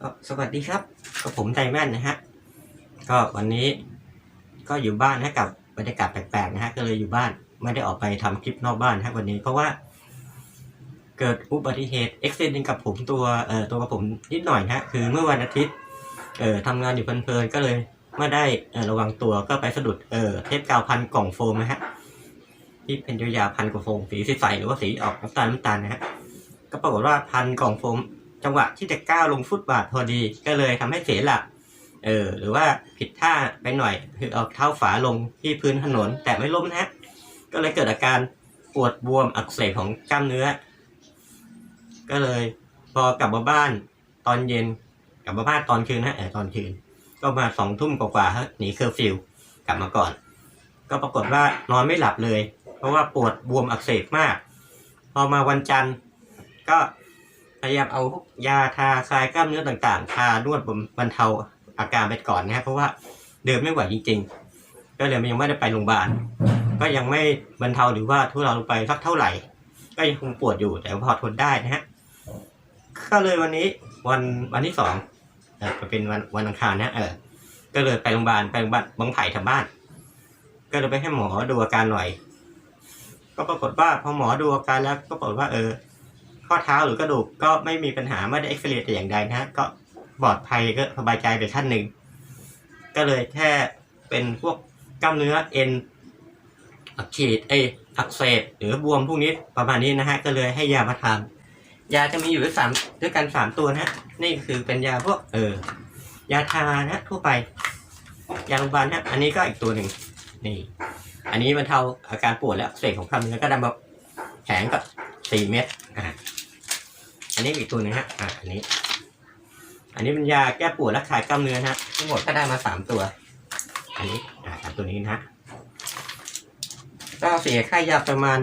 ก็สวัสดีครับก็ผมไทแมนนะฮะก็วันนี้ก็อยู่บ้านนะกับบรรยากาศแปลกๆนะฮะก็เลยอยู่บ้านไม่ได้ออกไปทำคลิปนอกบ้านนะฮะวันนี้ เพราะว่า เกิดอุบัติเหตุเอ็กซิเดนกับผมตัวเอ่อตัวกับผมนิดหน่อยนะฮะคือเมื่อวันอาทิตย์เอ่อทำงานอยู่เพลินๆก็เลยไม่ได้เอ่อระวังตัวก็ไปสะดุดเอ่อเทปกาวพันกล่องโฟมนะฮะที่เป็นยาวๆพันกว่าโฟมสีใสๆหรือว่าสีออกน้ำตาลน้ำตาลนะฮะก็ปรากฏว่าพันกล่องโฟม จังหวะที่จะก้าวลงฟุตบาทพอดี ก็เลยทำให้เสียหลัก เออ หรือว่าผิดท่าไปหน่อย คือเอาเท้าฝาลงที่พื้นถนน แต่ไม่ล้มนะฮะก็เลยเกิดอาการปวดบวมอักเสบของกล้ามเนื้อ ก็เลยพอกลับมาบ้านตอนเย็นกลับมาบ้านตอนคืนนะเออตอนคืน ก็มาสองทุ่มกว่าๆฮะหนีเคอร์ฟิวกลับมาก่อน ก็ปรากฏว่านอนไม่หลับเลย เพราะว่าปวดบวมอักเสบมาก พอมาวันจันทร์ก็ พยายามเอาพวกยาทาคลายกล้ามเนื้อต่างๆ ทานวดบรรเทาอาการไปก่อนนะครับเพราะว่าเดินไม่ไหวจริง ๆ ก็เลยยังไม่ได้ไปโรงพยาบาล ก็ยังไม่บรรเทาหรือว่าทุเราลงไปสักเท่าไหร่ ก็ยังคงปวดอยู่แต่พอทนได้นะฮะก็เลยวันนี้วันวันที่สองเออเป็นวันวันอังคารนะเออ ก็เลยไปโรงพยาบาลไปโรงพยาบาลบางไผ่ทำบ้าน ก็เลยไปให้หมอดูอาการหน่อย ก็ปรากฏว่าพอหมอดูอาการแล้วก็ปรากฏว่าเออ ข้อเท้าหรือกระดูกก็ไม่มีปัญหาไม่ได้เอ็กซเรย์แต่อย่างใดนะฮะก็ปลอดภัยก็สบายใจไปขั้นหนึ่ง ก็เลยแค่เป็นพวกกล้ามเนื้อเอ็นอักเสบเออักเสบหรือบวมพวกนี้ประมาณนี้นะฮะก็เลยให้ยามาทานยาจะมีอยู่ด้วยสามด้วยกันสามตัวนะฮะนี่คือเป็นยาพวกเออยาทานะฮะทั่วไป ยาโรงพยาบาลนะฮะอันนี้ก็อีกตัวหนึ่งนี่ อันนี้บรรเทาอาการปวดและอักเสบของกล้ามเนื้อก็ดำแบบแข็งกับสี่เม็ดอ่า อันนี้อีกตัวหนึงฮะอ่าอันนี้ อันนี้เป็นยาแก้ปวดและคลายกล้ามเนื้อนะฮะทั้งหมดก็ได้มาสามตัว อันนี้อ่าสามตัวนี้นะฮะก็เสียค่ายาประมาณ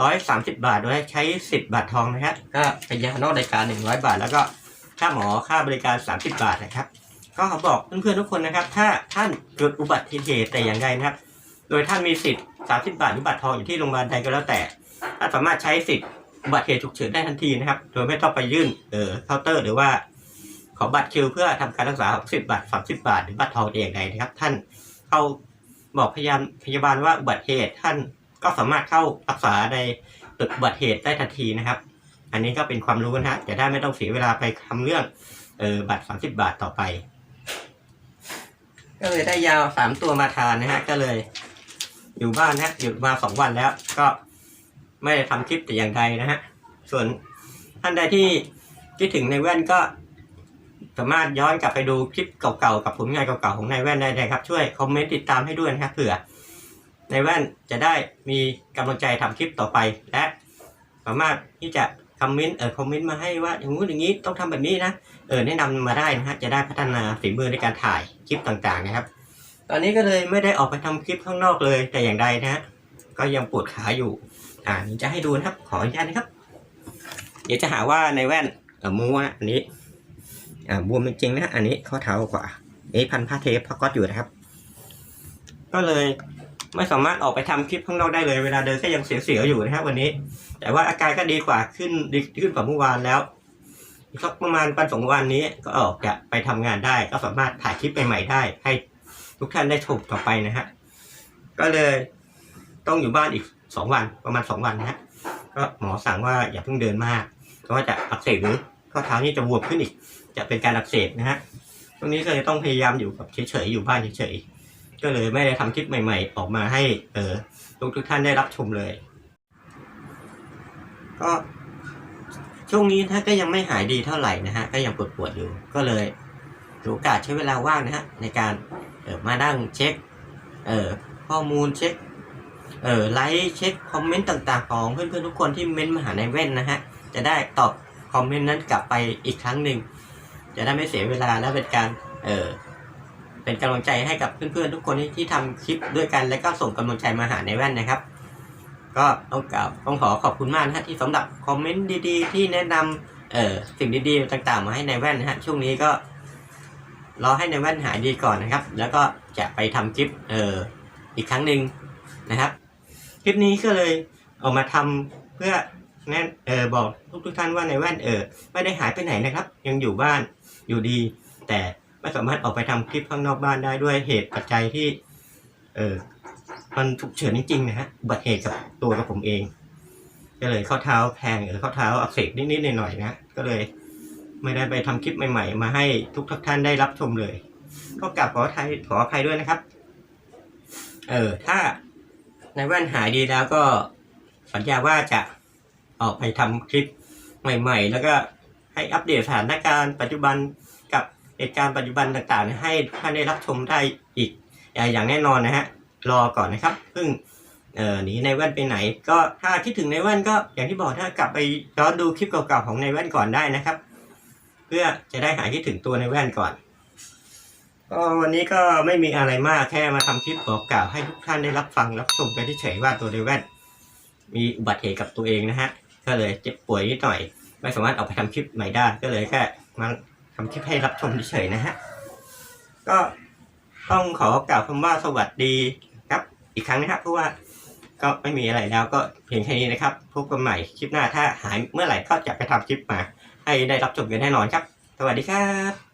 ร้อยสามสิบาทโดยใช้สิบบาททองนะฮะก็เป็นยานอกรายการหนึ่งร้อยบาท แล้วก็ค่าหมอค่าบริการสามสิบาทนะครับ ก็ขอบอกเพื่อนๆทุกคนนะครับ ถ้าท่านเกิดอุบัติเหตุแต่อย่างใดนะครับ โดยท่านมีสิทธิ์สามสิบาทหรือบัตรทองอยู่ที่โรงพยาบาลใดก็แล้วแต่ท่านสามารถใช้สิทธิ์ อุบัติเหตุฉุกเฉินได้ทันทีนะครับ โดยไม่ต้องไปยื่นเออเคาน์เตอร์ หรือว่าขอบัตรคิวเพื่อทำการรักษา60บาท30 บาท หรือบัตรทองแต่อย่างใดนะครับ ท่านเข้าบอกพยาบาลพยาบาลว่าอุบัติเหตุท่านก็สามารถเข้ารักษาในตึกอุบัติเหตุได้ทันทีนะครับ อันนี้ก็เป็นความรู้นะฮะจะได้ไม่ต้องเสียเวลาไปทำเรื่องเออบัตร 30 บาทต่อไป ก็เลยได้ยาวสามตัวมาทานนะฮะก็เลย อยู่บ้านนะฮะหยุดมาสองวันแล้วก็ ไม่ได้ทำคลิปแต่อย่างใดนะฮะ ส่วนท่านใดที่คิดถึงในแว่นก็สามารถย้อนกลับไปดูคลิปเก่าๆกับผลงานเก่าๆของนายแว่นได้นะครับ ช่วยคอมเมนต์ติดตามให้ด้วยนะครับเผื่อในายแว่นจะได้มีกำลังใจทำคลิปต่อไป และสามารถที่จะคอมเมนต์เออคอมเมนต์มาให้ว่าอย่างงู้นอย่างนี้ต้องทำแบบนี้นะเออแนะนำมาได้นะฮะจะได้พัฒนาฝีมือในการถ่ายคลิปต่างๆนะครับ ตอนนี้ก็เลยไม่ได้ออกไปทำคลิปข้างนอกเลยแต่อย่างใดนะฮะก็ยังปวดขาอยู่ อ่านี่จะให้ดูนะครับ ขออนุญาตนะครับ เดี๋ยวจะหาว่าในแว่นเออมัวอันนี้อ่าบวมจริงๆนะ อันนี้ข้อเท้ากว่านี้พันผ้าเทปพักก๊อตอยู่นะครับ ก็เลยไม่สามารถออกไปทำคลิปข้างนอกได้เลยเวลาเดินก็ยังเสียวๆอยู่นะครับ วันนี้ แต่ว่าอาการก็ดีกว่าขึ้นดีขึ้นกว่าเมื่อวานแล้วสักประมาณวันสองวันนี้ก็ออกจะไปทำงานได้ ก็สามารถถ่ายคลิปใหม่ๆได้ ให้ทุกท่านได้ชมต่อไปนะฮะก็เลยต้องอยู่บ้านอีก สองวันประมาณสองวันนะฮะก็หมอสั่งว่าอย่าเพิ่งเดินมากเพราะว่าจะอักเสบหรือข้อเท้านี่จะบวมขึ้นอีก จะเป็นการอักเสบนะฮะตรงนี้ก็เลยต้องพยายามอยู่แบบเฉยๆอยู่บ้านเฉยๆก็เลยไม่ได้ทำคลิปใหม่ ๆ ออกมาให้เออทุกทุกท่านได้รับชมเลย ก็ช่วงนี้ถ้าก็ยังไม่หายดีเท่าไหร่นะฮะก็ยังปวดๆอยู่ก็เลยถือโอกาสใช้เวลาว่างนะฮะในการเออมานั่งเช็คเออข้อมูลเช็ค เออไลค์เช็คคอมเมนต์ต่างๆ ของเพื่อนๆทุกคนที่เม้นต์มาหาในแว่นนะฮะ จะได้ตอบคอมเมนต์นั้นกลับไปอีกครั้งหนึ่งจะได้ไม่เสียเวลาและเป็นการเออเป็นกำลังใจให้กับเพื่อนๆทุกคนที่ที่ทำคลิปด้วยกัน และก็ส่งกำลังใจมาหาในแว่นนะครับ ก็ต้องกล่าวต้องขอขอบคุณมากนะฮะที่สำหรับคอมเมนต์ดีๆ ที่แนะนำเอ่อสิ่งดีๆต่างๆ มาให้ในแว่นนะฮะช่วงนี้ก็รอให้ในแว่นหายดีก่อนนะครับ แล้วก็จะไปทำคลิปเอ่ออีกครั้งหนึ่งนะครับ ลิปนี้ก็เลยเอามาทำเพื่อแนะเออบอกทุกทุกท่านว่าในแว่นเออไม่ได้หายไปไหนนะครับ ยังอยู่บ้านอยู่ดี แต่ไม่สามารถออกไปทำคลิปข้างนอกบ้านได้ด้วยเหตุปัจจัยที่เออมันฉุกเฉินจริงๆนะฮะอุบัติเหตุกับตัวกับผมเอง ก็เลยข้อเท้าแพงหรือข้อเท้าอักเสบนิดๆหน่อยๆนะก็เลยไม่ได้ไปทำคลิปใหม่ ๆ มาให้ทุกท่านได้รับชมเลย ก็กลับขอไทยขออภัยด้วยนะครับ เออถ้า ในแว่นหายดีแล้วก็สัญญาว่าจะออกไปทำคลิปใหม่ ๆ แล้วก็ให้อัปเดตสถานการณ์ปัจจุบันกับเหตุการณ์ปัจจุบันต่างๆ ให้ท่านได้รับชมได้อีกอย่างแน่นอนนะฮะรอก่อนนะครับ ซึ่งเออหนีในแว่นไปไหน ก็ถ้าคิดถึงในแว่นก็อย่างที่บอกถ้ากลับไปย้อนดูคลิปเก่าๆของในแว่นก่อนได้นะครับ เพื่อจะได้หายคิดถึงตัวในแว่นก่อน ก็วันนี้ก็ไม่มีอะไรมากแค่มาทำคลิปบอกกล่าวให้ทุกท่านได้รับฟังรับชมกันเฉยว่าตัวในแว่นมีอุบัติเหตุกับตัวเองนะฮะ ก็เลยเจ็บป่วยนิดหน่อย ไม่สามารถออกไปทำคลิปใหม่ได้ก็เลยแค่มาทำคลิปให้รับชมเฉยนะฮะ ก็ต้องขอกล่าวคำว่าสวัสดีครับ อีกครั้งนะครับเพราะว่าก็ไม่มีอะไรแล้วก็เพียงแค่นี้นะครับพบกันใหม่คลิปหน้าถ้าหายเมื่อไหร่ก็จะไปทำคลิปมา ให้ได้รับชมกันแน่นอนครับ สวัสดีครับ